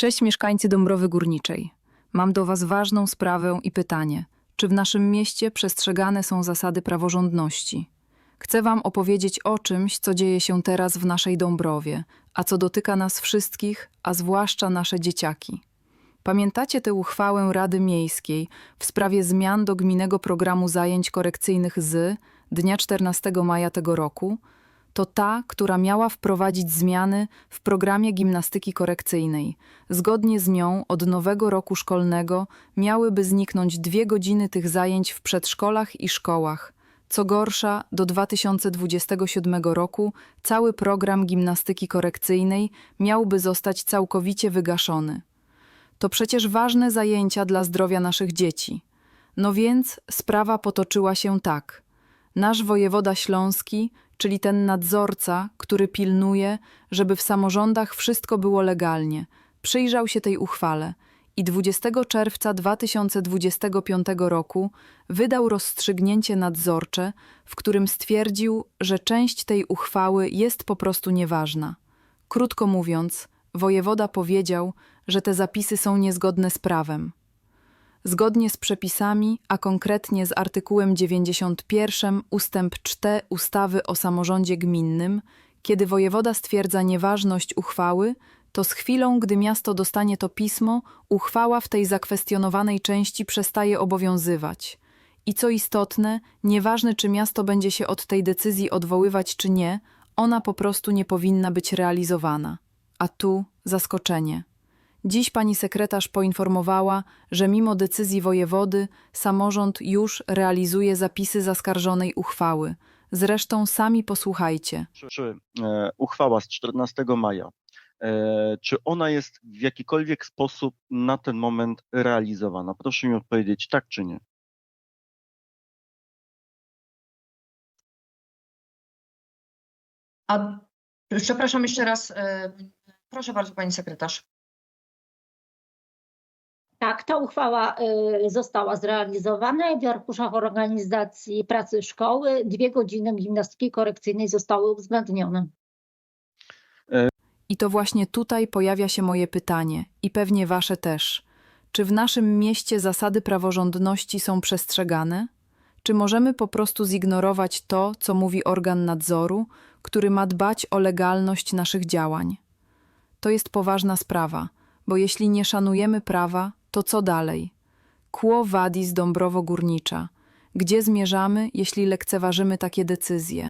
Cześć mieszkańcy Dąbrowy Górniczej. Mam do Was ważną sprawę i pytanie. Czy w naszym mieście przestrzegane są zasady praworządności? Chcę Wam opowiedzieć o czymś, co dzieje się teraz w naszej Dąbrowie, a co dotyka nas wszystkich, a zwłaszcza nasze dzieciaki. Pamiętacie tę uchwałę Rady Miejskiej w sprawie zmian do gminnego programu zajęć korekcyjnych z dnia 14 maja tego roku? To ta, która miała wprowadzić zmiany w programie gimnastyki korekcyjnej. Zgodnie z nią od nowego roku szkolnego miałyby zniknąć dwie godziny tych zajęć w przedszkolach i szkołach. Co gorsza, do 2027 roku cały program gimnastyki korekcyjnej miałby zostać całkowicie wygaszony. To przecież ważne zajęcia dla zdrowia naszych dzieci. No więc sprawa potoczyła się tak. Nasz wojewoda śląski, czyli ten nadzorca, który pilnuje, żeby w samorządach wszystko było legalnie, przyjrzał się tej uchwale i 20 czerwca 2025 roku wydał rozstrzygnięcie nadzorcze, w którym stwierdził, że część tej uchwały jest po prostu nieważna. Krótko mówiąc, wojewoda powiedział, że te zapisy są niezgodne z prawem. Zgodnie z przepisami, a konkretnie z artykułem 91 ustęp 4 ustawy o samorządzie gminnym, kiedy wojewoda stwierdza nieważność uchwały, to z chwilą, gdy miasto dostanie to pismo, uchwała w tej zakwestionowanej części przestaje obowiązywać. I co istotne, nieważne czy miasto będzie się od tej decyzji odwoływać czy nie, ona po prostu nie powinna być realizowana. A tu zaskoczenie. Dziś pani sekretarz poinformowała, że mimo decyzji wojewody, samorząd już realizuje zapisy zaskarżonej uchwały. Zresztą sami posłuchajcie. czy, czy e, uchwała z 14 maja, e, czy ona jest w jakikolwiek sposób na ten moment realizowana? Proszę mi odpowiedzieć tak czy nie. A przepraszam jeszcze raz. e, Proszę bardzo, pani sekretarz. Tak, ta uchwała y, została zrealizowana w arkuszach organizacji pracy szkoły dwie godziny gimnastyki korekcyjnej zostały uwzględnione. I to właśnie tutaj pojawia się moje pytanie, i pewnie wasze też. Czy w naszym mieście zasady praworządności są przestrzegane? Czy możemy po prostu zignorować to, co mówi organ nadzoru, który ma dbać o legalność naszych działań? To jest poważna sprawa, bo jeśli nie szanujemy prawa, to co dalej? Quo vadis Dąbrowo Górnicza. Gdzie zmierzamy, jeśli lekceważymy takie decyzje?